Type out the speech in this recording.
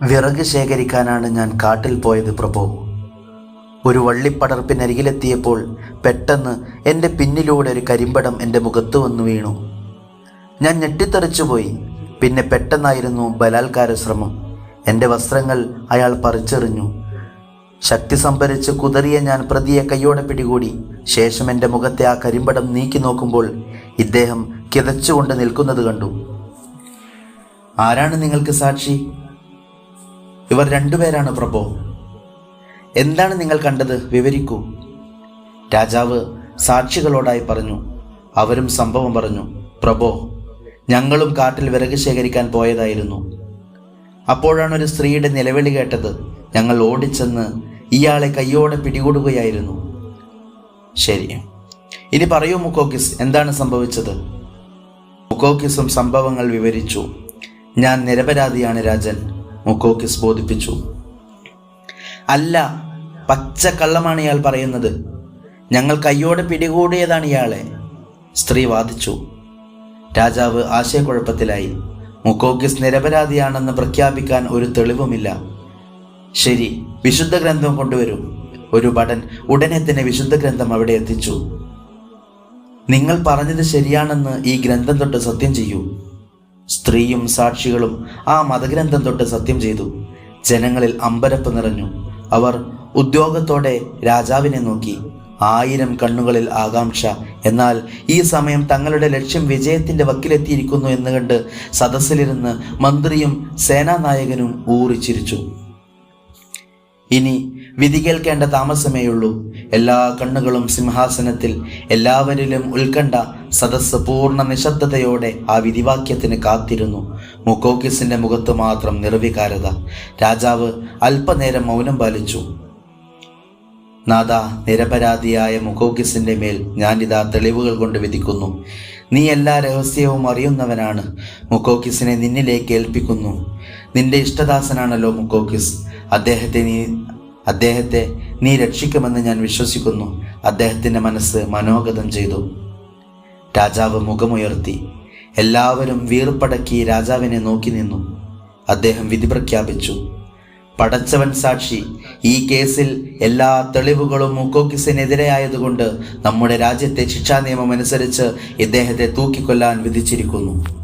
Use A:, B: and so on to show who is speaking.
A: വിറക് ശേഖരിക്കാനാണ് ഞാൻ കാട്ടിൽ പോയത് പ്രഭു. ഒരു വള്ളിപ്പടർപ്പിനരികിലെത്തിയപ്പോൾ പെട്ടെന്ന് എന്റെ പിന്നിലൂടെ ഒരു കരിമ്പടം എന്റെ മുഖത്ത് വന്നു വീണു. ഞാൻ ഞെട്ടിത്തെറിച്ചുപോയി പിന്നെ പെട്ടെന്നായിരുന്നു ബലാത്കാര ശ്രമം എന്റെ വസ്ത്രങ്ങൾ അയാൾ പറിച്ചെറിഞ്ഞു. ശക്തി സംഭരിച്ച് കുതറിയ ഞാൻ പ്രതിയെ കയ്യോടെ പിടികൂടി. ശേഷം എന്റെ മുഖത്തെ ആ കരിമ്പടം നീക്കി നോക്കുമ്പോൾ ഇദ്ദേഹം കിതച്ചുകൊണ്ട് നിൽക്കുന്നത് കണ്ടു. ആരാണ് നിങ്ങൾക്ക് സാക്ഷി? ഇവർ രണ്ടുപേരാണ് പ്രഭോ. എന്താണ് നിങ്ങൾ കണ്ടത്? വിവരിക്കൂ. രാജാവ് സാക്ഷികളോടായി പറഞ്ഞു. അവരും സംഭവം പറഞ്ഞു പ്രഭോ ഞങ്ങളും കാട്ടിൽ വിറക് ശേഖരിക്കാൻ പോയതായിരുന്നു. അപ്പോഴാണ് ഒരു സ്ത്രീയുടെ നിലവിളി കേട്ടത്. ഞങ്ങൾ ഓടിച്ചെന്ന് ഇയാളെ കയ്യോടെ പിടികൂടുകയായിരുന്നു. ശരി. ഇനി പറയൂ മുക്കോക്കിസ് എന്താണ് സംഭവിച്ചത്? മുക്കോക്കിസും സംഭവങ്ങൾ വിവരിച്ചു. ഞാൻ നിരപരാധിയാണ് രാജൻ. മുക്കോക്കിസ് ബോധിപ്പിച്ചു. അല്ല പച്ച കള്ളമാണ് ഇയാൾ പറയുന്നത്. ഞങ്ങൾ കയ്യോടെ പിടികൂടിയതാണ് ഇയാളെ. സ്ത്രീ വാദിച്ചു. രാജാവ് ആശയക്കുഴപ്പത്തിലായി. മുക്കോക്കിസ് നിരപരാധിയാണെന്ന് പ്രഖ്യാപിക്കാൻ ഒരു തെളിവുമില്ല. ശരി വിശുദ്ധ ഗ്രന്ഥം കൊണ്ടുവരും. ഒരു ഭടൻ ഉടനെ തന്നെ വിശുദ്ധ ഗ്രന്ഥം അവിടെ എത്തിച്ചു. നിങ്ങൾ പറഞ്ഞത് ശരിയാണെന്ന് ഈ ഗ്രന്ഥം തൊട്ട് സത്യം ചെയ്യൂ. സ്ത്രീയും സാക്ഷികളും ആ മതഗ്രന്ഥം തൊട്ട് സത്യം ചെയ്തു. ജനങ്ങളിൽ അമ്പരപ്പ് നിറഞ്ഞു. അവർ ഉദ്യോഗത്തോടെ രാജാവിനെ നോക്കി. ആയിരം കണ്ണുകളിൽ ആകാംക്ഷ. എന്നാൽ ഈ സമയം തങ്ങളുടെ ലക്ഷ്യം വിജയത്തിന്റെ വക്കിലെത്തിയിരിക്കുന്നു എന്ന് കണ്ട് സദസ്സിലിരുന്ന് മന്ത്രിയും സേനാനായകനും ഊറിച്ചിരിച്ചു. ഇനി വിധി കേൾക്കേണ്ട താമസമേയുള്ളൂ. എല്ലാ കണ്ണുകളും സിംഹാസനത്തിൽ എല്ലാവരിലും ഉത്കണ്ഠ സദസ്സ് പൂർണ നിശബ്ദതയോടെ ആ വിധിവാക്യത്തിന് കാത്തിരുന്നു. മുക്കോക്കിസിന്റെ മുഖത്ത് മാത്രം നിർവികാരത രാജാവ് അല്പനേരം മൗനം പാലിച്ചു. നാദാ നിരപരാധിയായ മുക്കോക്കിസിന്റെ മേൽ ഞാനിതാ തെളിവുകൾ കൊണ്ട് വിധിക്കുന്നു. നീ എല്ലാ രഹസ്യവും അറിയുന്നവനാണ്. മുക്കോക്കിസിനെ നിന്നിലേക്ക് ഏൽപ്പിക്കുന്നു. നിന്റെ ഇഷ്ടദാസനാണല്ലോ മുക്കോക്കിസ്. അദ്ദേഹത്തെ നീ അദ്ദേഹത്തെ നീ രക്ഷിക്കുമെന്ന് ഞാൻ വിശ്വസിക്കുന്നു. അദ്ദേഹത്തിന്റെ മനസ്സ് മനോഗതം ചെയ്തു. രാജാവ് മുഖമുയർത്തി. എല്ലാവരും വീർപ്പടക്കി രാജാവിനെ നോക്കി നിന്നു. അദ്ദേഹം വിധി പ്രഖ്യാപിച്ചു. പടച്ചവൻ സാക്ഷി ഈ കേസിൽ എല്ലാ തെളിവുകളും മുക്കോക്കിസിനെതിരെയായതുകൊണ്ട് നമ്മുടെ രാജ്യത്തെ ശിക്ഷാ നിയമം അനുസരിച്ച് ഇദ്ദേഹത്തെ തൂക്കിക്കൊല്ലാൻ വിധിച്ചിരിക്കുന്നു.